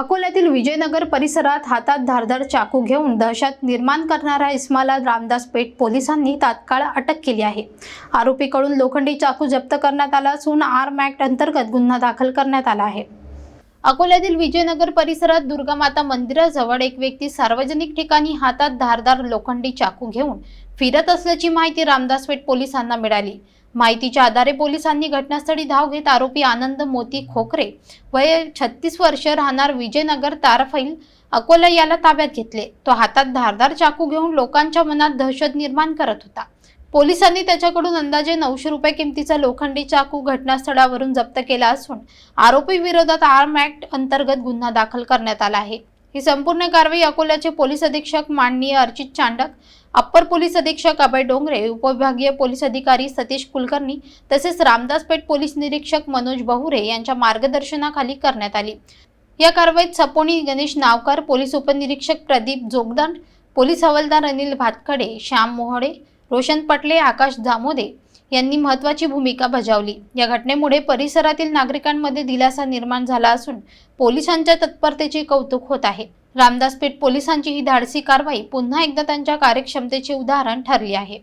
अकोल्यातील विजयनगर परिसरात हातात धारदार चाकू घेऊन दहशत निर्माण करणाऱ्या इस्माला रामदास पेठ पोलिसांनी तात्काळ अटक केली आहे. आरोपीकडून लोखंडी चाकू जप्त करण्यात आला असून आर्म ऍक्ट अंतर्गत गुन्हा दाखल करण्यात आला आहे. अकोल्यातील विजयनगर परिसरात दुर्गामाता मंदिराजवळ एक व्यक्ती सार्वजनिक ठिकाणी हातात धारदार लोखंडी चाकू घेऊन फिरत असल्याची माहिती रामदास पेठ पोलिसांना मिळाली. माहितीच्या आधारे पोलिसांनी घटनास्थळी धाव घेत आरोपी आनंद मोती खोकरे वय छत्तीस वर्ष राहणार विजयनगर तारफैल अकोला याला ताब्यात घेतले. तो हातात धारदार चाकू घेऊन लोकांच्या मनात दहशत निर्माण करत होता. पोलिसांनी त्याच्याकडून अंदाजे नऊशे रुपये किमतीचा लोखंडी चाकू घटनास्थळावरून जप्त केला असून आरोपी विरोधात आर्म ऍक्ट अंतर्गत गुन्हा दाखल करण्यात आला आहे. ही संपूर्ण कारवाई अकोल्याचे पोलीस अधीक्षक माननीय अर्चित चांडक अप्पर पोलीस अधीक्षक अभय डोंगरे उपविभागीय पोलीस अधिकारी सतीश कुलकर्णी तसेच रामदासपेठ पोलीस निरीक्षक मनोज बहुरे यांच्या मार्गदर्शनाखाली करण्यात आली. या कारवाईत सपोनी गणेश नावकर पोलीस उपनिरीक्षक प्रदीप जोगदंड पोलीस हवालदार अनिल भातखडे श्याम मोहडे रोशन पटले आकाश जामोदे यांनी महत्त्वाची भूमिका बजावली. या घटनेमुळे परिसरातील नागरिकांमध्ये दिलासा निर्माण झाला असून पोलिसांच्या तत्परतेचे कौतुक होत आहे. रामदासपेठ पोलिसांची ही धाडसी कारवाई पुन्हा एकदा त्यांच्या कार्यक्षमतेचे उदाहरण ठरली आहे.